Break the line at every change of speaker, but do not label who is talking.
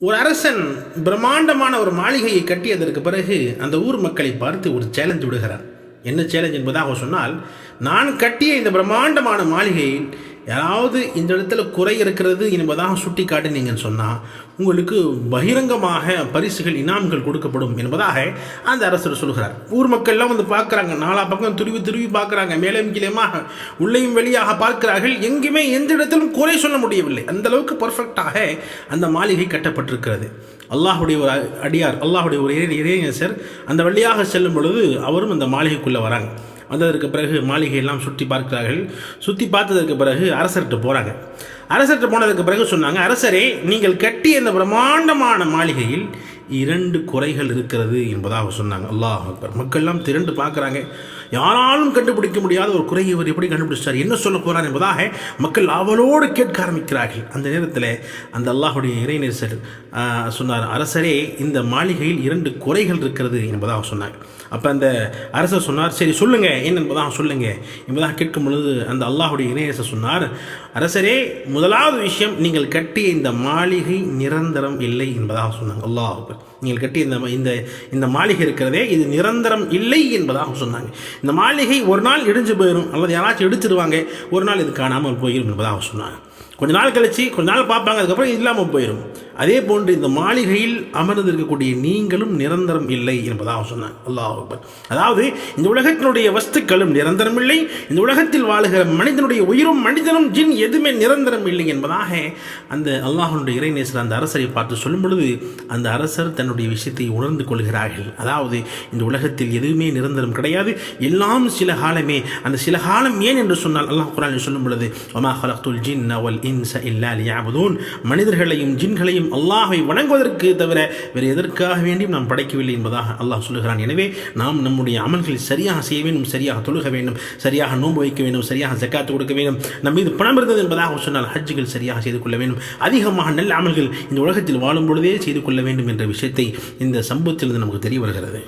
ஒரு அரசன் பிரம்மாண்டமான ஒரு மாளிகையை கட்டியதற்கு பிறகு அந்த ஊர் மக்களை பார்த்து ஒரு சேலஞ்ச் விடுகிறார் என்ன சேலஞ்ச் என்பதாக சொன்னால் நான் கட்டிய இந்த பிரம்மாண்டமான மாளிகையில் யாராவது இந்த இடத்துல குறை இருக்கிறது என்பதாக சுட்டி காட்டினீங்கன்னு சொன்னால் உங்களுக்கு பகிரங்கமாக பரிசுகள் இனாம்கள் கொடுக்கப்படும் என்பதாக அந்த அரசர் சொல்கிறார். ஊர் மக்கள்லாம் வந்து பார்க்குறாங்க. நாலா பக்கம் துருவி துருவி பார்க்குறாங்க. மேலும் கீழேமாக உள்ளேயும் வெளியாக பார்க்கிறார்கள். எங்குமே எந்த இடத்திலும் குறை சொல்ல முடியவில்லை. அந்த அளவுக்கு பர்ஃபெக்டாக அந்த மாளிகை கட்டப்பட்டிருக்கிறது. அல்லாஹுடைய ஒரு அடியார் அல்லாஹுடைய ஒரு இறை சார் அந்த வழியாக செல்லும் பொழுது அவரும் அந்த மாளிகைக்குள்ளே வராங்க. வந்ததற்கு பிறகு மாளிகையெல்லாம் சுற்றி பார்க்கிறார்கள். சுற்றி பார்த்ததற்கு பிறகு அரசர்கிட்ட போகிறாங்க அரசர்கிட்ட போனதுக்கு பிறகு சொன்னாங்க அரசரே நீங்கள் கட்டிய இந்த பிரம்மாண்டமான மாளிகையில் இரண்டு குறைகள் இருக்கிறது என்பதாக சொன்னாங்க. அல்லாஹ் அக்பர். மக்கள்லாம் திரண்டு பார்க்குறாங்க. யாராலும் கண்டுபிடிக்க முடியாத ஒரு குறை இவர் எப்படி கண்டுபிடிச்சார் என்ன சொல்ல போகிறார் என்பதாக மக்கள் அவளோடு கேட்க ஆரம்பிக்கிறார்கள். அந்த நேரத்தில் அந்த அல்லாஹுடைய இறைநேசர் சொன்னார் அரசரே இந்த மாளிகையில் இரண்டு குறைகள் இருக்கிறது என்பதாக சொன்னாங்க அப்போ அந்த அரசர் சொன்னார் சரி சொல்லுங்கள் என்ன என்பதாக சொல்லுங்கள் என்பதாக கேட்கும் பொழுது அந்த அல்லாஹுடைய இணையரசர் சொன்னார் அரசரே முதலாவது விஷயம் நீங்கள் கட்டிய இந்த மாளிகை நிரந்தரம் இல்லை என்பதாக சொன்னாங்க. அல்லாஹ் நீங்கள் கட்டி இந்த இந்த இந்த மாளிகை இருக்கிறதே இது நிரந்தரம் இல்லை என்பதாக சொன்னாங்க. இந்த மாளிகை ஒரு நாள் இடிஞ்சு போயிடும் அல்லது யாராச்சும் இடிச்சிருவாங்க ஒரு நாள் இது காணாமல் போயிடும் என்பதாக சொன்னாங்க. கொஞ்ச நாள் கழிச்சு கொஞ்ச நாள் பார்ப்பாங்க அதுக்கப்புறம் இல்லாமல் போயிடும் அதே போன்று இந்த மாளிகையில் அமர்ந்து இருக்கக்கூடிய நீங்களும் நிரந்தரம் இல்லை என்பதாக சொன்னாங்க அல்லாஹ் அதாவது இந்த உலகத்தினுடைய வஸ்துக்களும் நிரந்தரம் இல்லை. இந்த உலகத்தில் வாழுகிற மனிதனுடைய உயிரும் மனிதனும் ஜின் எதுவுமே நிரந்தரம் இல்லை என்பதாக அந்த அல்லாஹனுடைய இறைநேசர் அந்த அரசரை பார்த்து சொல்லும் பொழுது அந்த அரசர் தன்னுடைய விஷயத்தை உணர்ந்து கொள்கிறார்கள். அதாவது இந்த உலகத்தில் எதுவுமே நிரந்தரம் கிடையாது. எல்லாம் சில காலமே அந்த சில காலம் ஏன் என்று சொன்னால் அல்லாஹ் குரான் சொல்லும் பொழுது ஒமா ஹலக்துல் ஜின் வல் இன்ச இல்லா லியாபுதூன். மனிதர்களையும் ஜின்களையும் அல்லாஹை வணங்குவதற்கு தவிர வேறு எதற்காக வேண்டியும் நாம் படைக்கவில்லை என்பதாக அல்லாஹ் சொல்லுகிறான். எனவே நாம் நம்முடைய அமல்களை சரியாக செய்ய வேண்டும் சரியாக தொழுக வேண்டும் சரியாக நோன்பு வைக்க வேண்டும் சரியாக ஜக்காத்து கொடுக்க வேண்டும். நம் மீது பணம் இருந்தது என்பதாக சொன்னால் ஹஜ்ஜுகள் சரியாக செய்து கொள்ள வேண்டும். அதிகமாக நல்ல அமல்கள் இந்த உலகத்தில் வாழும் பொழுதே செய்து கொள்ள வேண்டும் என்ற விஷயத்தை இந்த சம்பவத்திலிருந்து நமக்கு தெரிய வருகிறது.